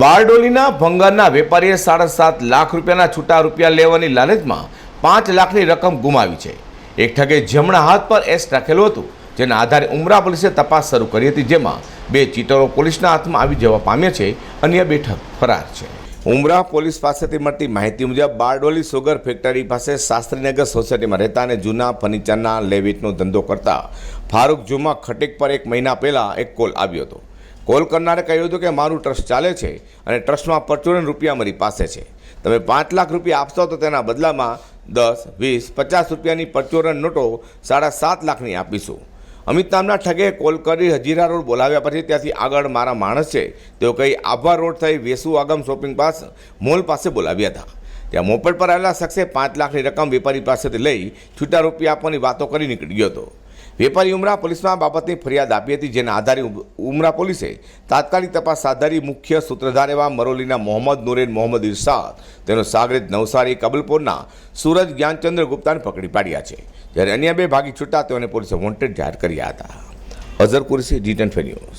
બારડોલીના ભંગારના વેપારીએ સાડા સાત લાખ રૂપિયાના છૂટા રૂપિયા લેવાની લાલચમાં પાંચ લાખની રકમ ગુમાવી છે. એક ઠગે જમણા હાથ પર એસ રાખેલું હતું, જેના આધારે ઉમરા પોલીસે તપાસ શરૂ કરી હતી, જેમાં બે ચીટરો પોલીસના હાથમાં આવી જવા પામ્યા છે, અન્ય બે ઠગ ફરાર છે. ઉમરા પોલીસ પાસેથી મળતી માહિતી મુજબ બારડોલી સુગર ફેક્ટરી પાસે શાસ્ત્રીનગર સોસાયટીમાં રહેતા અને જૂના ફર્નિચરના લેવીટનો ધંધો કરતા ફારૂક જુમા ખટીક પર એક મહિના પહેલાં એક કોલ આવ્યો હતો. કોલ કરનારે કહ્યું હતું કે મારું ટ્રસ્ટ ચાલે છે અને ટ્રસ્ટમાં પરચુરણ રૂપિયા મારી પાસે છે. તમે પાંચ લાખ રૂપિયા આપશો તો તેના બદલામાં દસ, વીસ, પચાસ રૂપિયાની પરચુરણ નોટો સાડા સાત લાખની આપીશું. અમિત નામના ઠગે કોલ કરી હજીરા રોડ બોલાવ્યા પછી ત્યાંથી આગળ મારા માણસ છે. તેઓ કહી આભા રોડ થઈ વેસુ આગમ શોપિંગ પાસ મોલ પાસે બોલાવ્યા હતા. ત્યાં મોપેડ પર આવેલા શખ્સે પાંચ લાખની રકમ વેપારી પાસેથી લઈ છૂટા રૂપિયા આપવાની વાતો કરી નીકળી ગયો હતો. વેપારી ઉમરા પોલીસમાં બાબતની ફરિયાદ આપી હતી, જેના આધારે ઉમ- ઉમરા પોલીસે તાત્કાલિક તપાસ હાથ ધરી મુખ્ય સૂત્રધાર એવા મરોલીના મોહમ્મદ નુરેન મોહમ્મદ ઇરશાદ, તેનો સાગરિત નવસારી કબલપુરના સૂરજ જ્ઞાનચંદ્ર ગુપ્તાને પકડી પાડ્યા છે. જ્યારે અન્ય બે ભાગી છૂટા, તેઓને પોલીસે વોન્ટેડ જાહેર કર્યા હતા. અઝર ટેન ન્યૂઝ.